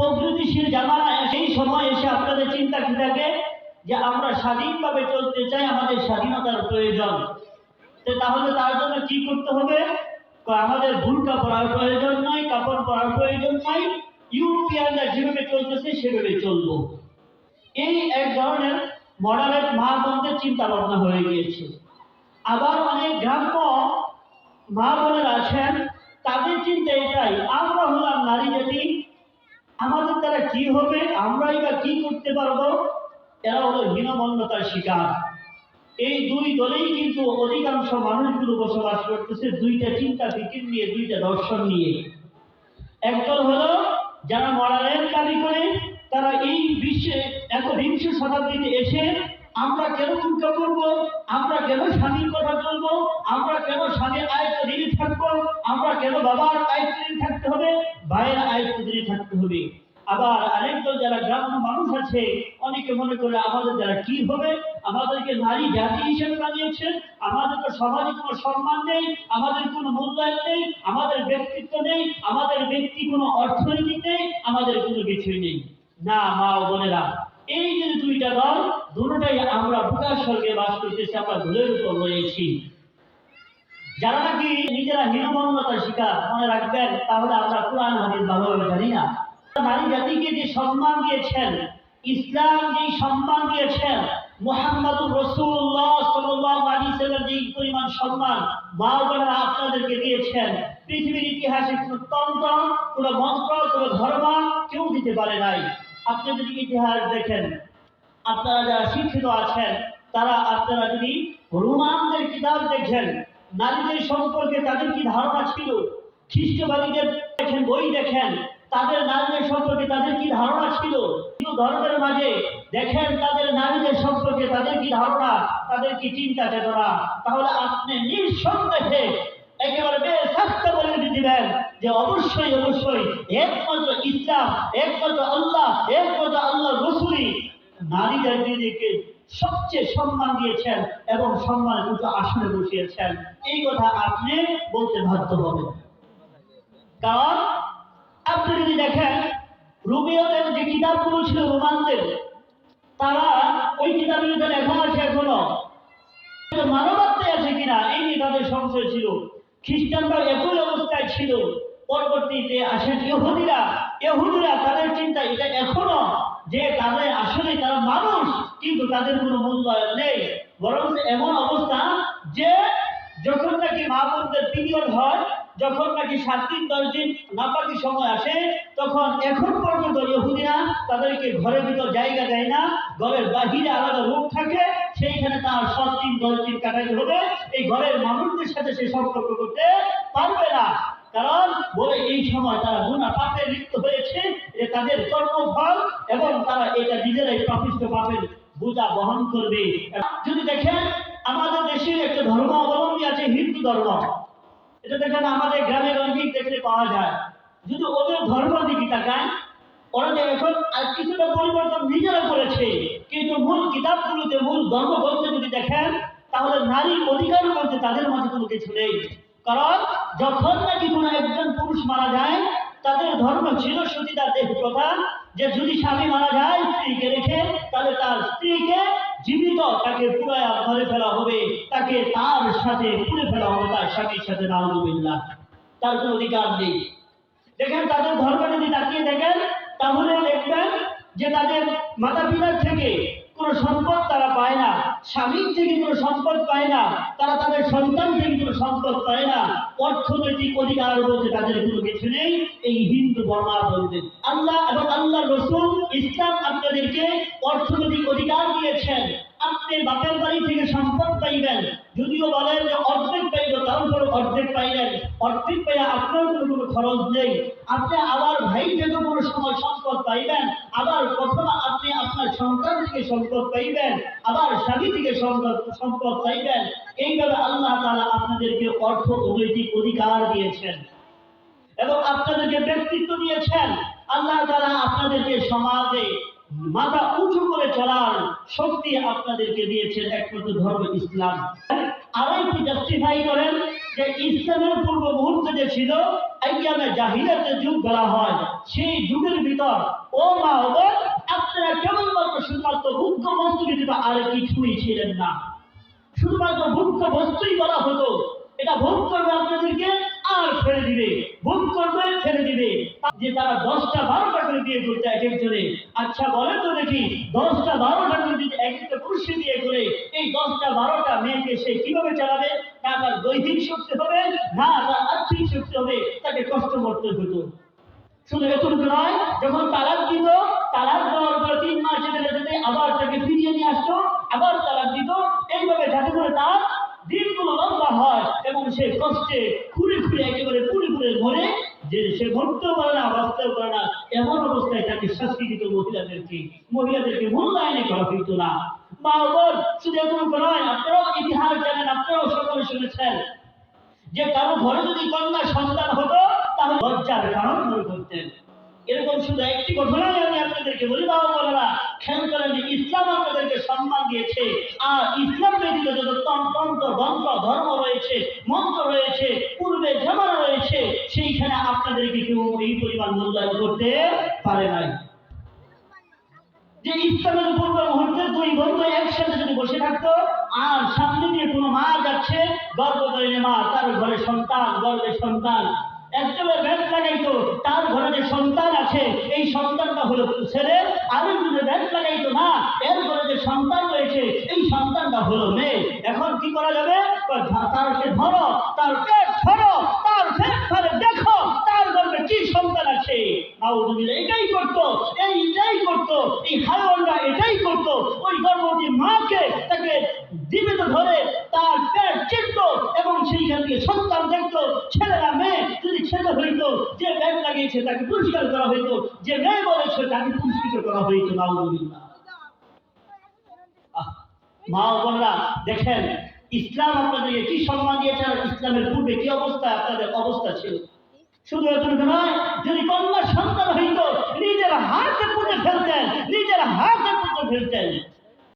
প্রগতিশীল জামানা সেই সময় এসে আপনাদের চিন্তা কি থাকে? যে আমরা স্বাধীনভাবে চলতে চাই, আমাদের স্বাধীনতার প্রয়োজন। তাহলে তার জন্য কি করতে হবে? আমাদের ভুলকা পড়ার প্রয়োজন নয় কাপড় পরার প্রয়োজন নয় ইউরোপিয়ানরা যেভাবে চলতেছে, সেভাবে চলবো। এই এক ধরনের মডারেট মা চিন্তা ভাবনা হয়ে গিয়েছে। আবার অনেক গ্রাম্য মা বোনেরা আছেন, তাদের চিন্তা এটাই, আমরা হলাম নারী জাতি আমাদের দ্বারা কি হবে? আমরাই বা কি করতে পারব? এরা হলো হীনমন্যতার শিকার। এই দুই দলেই কিন্তু অধিকাংশ মানুষগুলো বসবাস করতেছে, দুইটা চিন্তা ফিকির নিয়ে, দুইটা দর্শন নিয়ে। একদল হলো, যারা মরালের দাবি করে, তারা এই বিশ্বে এত একবিংশ শতাব্দীতে এসে, আমরা কেন চিন্তা করব? আমরা কেন স্বামীর কথা চলবো আমরা কেন স্বামীর আয়ত্ত ঋণী থাকব? আমরা কেন বাবার আছে অনেকে মনে করে আমাদের দ্বারা কি হবে? আমাদেরকে নারী জাতি হিসেবে বানিয়েছেন। আমাদের তো সমাজে কোনো সম্মান নেই, আমাদের কোনো মূল্যায়ন নেই, আমাদের ব্যক্তিত্ব নেই, আমাদের ব্যক্তি কোনো অর্থনীতি নেই, আমাদের কোনো কিছুই নেই। না, মা ও বোনেরা, এই যে দুইটা দল দুটোটাই আমরা প্রকাশ স্বর্গে বাস করতেছি, আমরা ভুলের উপর রয়েছি। যারা নাকি নিজেরা হীনমন্যতার শিকার, মনে রাখবেন, তাহলে আমরা কোরআন, হাদিস ভালোভাবে জানি না। নারী জাতিকে যে সম্মান দিয়েছেন ইসলাম যে সম্মান দিয়েছেন, মোহাম্মদুর রসুল্লাহ সাল্লাম যে পরিমাণ সম্মান মা আপনাদেরকে দিয়েছেন। পৃথিবীর ইতিহাসে কোনো কোনো মন্ত্র, কোনো ধর্ম কেউ দিতে পারে নাই। আপনি যদি ইতিহাস দেখেন, আপনারা যারা শিক্ষিত আছেন, তারা আপনারা যদি রোমানদের কিতাব দেখেন, নারীদের সম্পর্কে তাদের কি ধারণা ছিল? খ্রিস্টবাদীদের দেখেন, বই দেখেন তাদের নারীদের সম্পর্কে তাদের কি ধারণা ছিল? কিন্তু ধর্মের মাঝে দেখেন তাদের নারীদের সম্পর্কে তাদের কি ধারণা, তাদের কি চিন্তা চেতনা? তাহলে আপনি নিঃসন্দেহে একেবারে অবশ্যই আল্লাহ আল্লাহ নারীদের সবচেয়ে সম্মান দিয়েছেন এবং সম্মান আসনে বসিয়েছেন। এই কথা আপনি বলতে বাধ্য হবেন। কারণ আপনি যদি দেখেন, রুমিওদের যে কিতাবগুলো ছিল রোমানদের, তারা ওই কিতাবের মধ্যে লেখা আছে এখনও কিন্তু মানবাত্মে আছে কিনা, এই নিয়ে তাদের সংশয় ছিল। খ্রিস্টানরা একই অবস্থায় ছিল। পরবর্তীতে আসেন ইহুদিরা। ইহুদিরা তাদের চিন্তা, এটা এখনও যে তাদের আসলে তারা মানুষ, কিন্তু তাদের কোনো মূল্যায়ন নেই। বরং এমন অবস্থা যে যখন নাকি মা বোনদের পিরিয়ড হয়, যখন নাকি সাত দিন দশ দিন নাপাকি সময় আসে, তখন এখন পর্যন্ত ইহুদিরা তাদেরকে ঘরের ভিতর জায়গা দেয় না, ঘরের বাহিরে আলাদা রূপ থাকে, সেইখানে তার সাত দিন, দশ কাটাইতে হবে। এই ঘরের মানুষদের সাথে সে সম্পর্ক করতে পারবে না। কারণ বলে এই সময় তারা গুণা পাপে লিপ্ত হয়েছে যে তাদের কর্মফল, এবং তারা এটা নিজেরাই পাপিষ্ট পাপের বোঝা বহন করবে। যদি দেখেন, আমাদের দেশের একটা ধর্ম অবলম্বী আছে হিন্দু ধর্ম। এটা দেখেন আমাদের গ্রামে গঞ্জে দেখলে পাওয়া যায়। যদি ওদের ধর্ম দিকে তাকান ওরা যে এখন আর কিছুটা পরিবর্তন নিজেরা করেছে, কিন্তু মূল কিতাবগুলোতে, মূল ধর্ম গ্রন্থে যদি দেখেন, তাহলে নারীর অধিকার বলতে তাদের মাঝে কোনো কিছু নেই। কারণ যখন নাকি কোনো একজন পুরুষ মারা যায়, তাদের ধর্ম ছিল সতীদার দেহ কথা যে যদি স্বামী মারা যায়, স্ত্রীকে রেখে, তাহলে তার স্ত্রীকে জীবিত, তাকে পুরায় ধরে ফেলা হবে, তাকে তার সাথে পুড়ে ফেলা হবে, তার স্বামীর সাথে, নাউজুবিল্লাহ। তার কোনো অধিকার নেই। দেখেন, তাদের ধর্ম যদি তাকিয়ে দেখেন, তাহলে দেখবেন যে তাদের মাতা পিতার থেকে কোনো সম্পদ তারা পায় না, স্বামীর থেকে কোনো সম্পদ পায় না, তারা তাদের সন্তান থেকে কোনো সম্পদ পায় না, অর্থনৈতিক অধিকার বলতে তাদের কোনো কিছু নেই, এই হিন্দু বর্ণার বলতে আল্লাহ এবং আল্লাহ রসুল ইসলাম আপনাদেরকে অর্থনৈতিক অধিকার দিয়েছেন। আপনি বাপের বাড়ি থেকে সম্পদ পাইবেন। যদিও বলেন যে অর্ধেক পাইব তারপরে অর্ধেক পাইলেন। অর্ধেক পাইয়া আপনার কোনো কোনো খরচ নেই। আপনি আবার ভাই থেকে কোনো সময় সম্পদ পাইবেন, আবার প্রথম আপনি আপনার সন্তান থেকে সম্পদ পাইবেন, আবার স্বামী থেকে সম্পদ সম্পদ পাইবেন। এইভাবে আল্লাহ তারা আপনাদেরকে অর্থ অনৈতিক অধিকার দিয়েছেন। এবং আপনাদেরকে ব্যক্তিত্ব দিয়েছেন। আল্লাহ তারা আপনাদেরকে সমাজে মাথা উঁচু করে চলার শক্তি আপনাদেরকে দিয়েছেন একমাত্র ধর্ম ইসলাম। আরও একটু জাস্টিফাই করেন যে ইসলামের পূর্ব মুহূর্তে যে ছিল আইয়ামে জাহিলাতের যুগ বলা হয়। সেই যুগের ভিতর ও মা বোন, আপনারা কেবলমাত্র শুধুমাত্র মুখ্য বস্তু ব্যতীত আর কিছুই ছিলেন না। শুধুমাত্র মুখ্য বস্তুই বলা হতো। এটা ভোগ করবে আপনাদেরকে আর ফেলে দিবে ভোগ করবে ফেলে দিবে। যে তারা দশটা বারোটা করে বিয়ে করতে এক একজনে আচ্ছা বলেন তো দেখি, দশটা বারোটা করে যদি এক একটা পুরুষে বিয়ে করে এই দশটা বারোটা মেয়েকে সে কীভাবে চালাবে? না তার দৈহিক শক্তি হবে, না তার আর্থিক শক্তি হবে, তাকে কষ্ট করতে হতো। শুধু এতটুকু নয়, যখন তালাক দিত, তালাক দেওয়ার পর তিন মাস যেতে যেতে আবার তাকে ফিরিয়ে নিয়ে আসতো, আবার তালাক দিত। এইভাবে যাতে করে তার লম্বা হয় এবং সে কষ্টে খুঁড়ে খুঁড়ে একেবারে পুড়ে পুড়ে মরে, যে সে মরতেও পারে না, বাঁচতেও পারে না, এমন অবস্থায় তাকে শাস্তি দিত মহিলাদেরকে মহিলাদেরকে মূল্যায়নে করা হইতো না। মা বোন শুধু এতটুকু নয় আপনারাও ইতিহাস জানেন, আপনারাও সকলে শুনেছেন। যে কারও ঘরে যদি কন্যা সন্তান হতো, তাহলে লজ্জার কারণ মনে করতেন। এরকম শুধু একটি ঘটনাই আমি আপনাদেরকে বলি, বাবা বলেরা খেয়াল করেন যে ইসলাম আপনাদেরকে সম্মান দিয়েছে, আর ইসলাম ব্যতীত যত তন্ত্র তন্ত্র ধর্ম রয়েছে, মন্ত্র রয়েছে, পূর্বে জামানা রয়েছে, সেইখানে আপনাদেরকে কেউ এই পরিমাণ মূল্যায়ন করতে পারে নাই। যে ইসলামের পূর্ব মুহূর্তে দুই বন্ধু একসাথে যদি বসে থাকতো, আর সামনে দিয়ে কোনো মা যাচ্ছে গর্ব করে মা, তার ঘরে সন্তান গর্বের সন্তান একজনের ব্যাগ লাগাইতো তার ঘরে যে সন্তান আছে, এই সন্তানটা হলো ছেলে আরেকজনের ব্যাগ লাগাইতো না এর ঘরে যে সন্তান রয়েছে, এই সন্তানটা হলো মেয়ে। এখন কি করা যাবে? তারকে ধরো, তার পেট ধরো, তার পেট ধরে দেখো, তার গর্ভে কি সন্তান আছে। নাউজুবিল্লাহ, এটাই করতো, এই এটাই করতো, এই হায়ওয়ানরা এটাই করতো। ওই গর্ভবতী মাকে তাকে জীবিত ধরে তার পেট চিনত এবং সেইখান থেকে সন্তান দেখতো, ছেলেরা মেয়ে ছেলে হইতো, যে ব্যাগ লাগিয়েছে তাকে পুরস্কার করা হইতো, যে মেয়ে বলেছে তাকে পুরস্কৃত করা হইতো, নাউজুবিল্লাহ। মা বোনরা, দেখেন, ইসলাম আপনাদেরকে কি সম্মান দিয়েছে ইসলামের পূর্বে কি অবস্থা, আপনাদের অবস্থা ছিল? শুধু এতটুকু নয়, যদি কন্যা সন্তান হইত, নিজের হাতে পুঁতে ফেলতেন, নিজের হাতে পুঁতে ফেলতেন।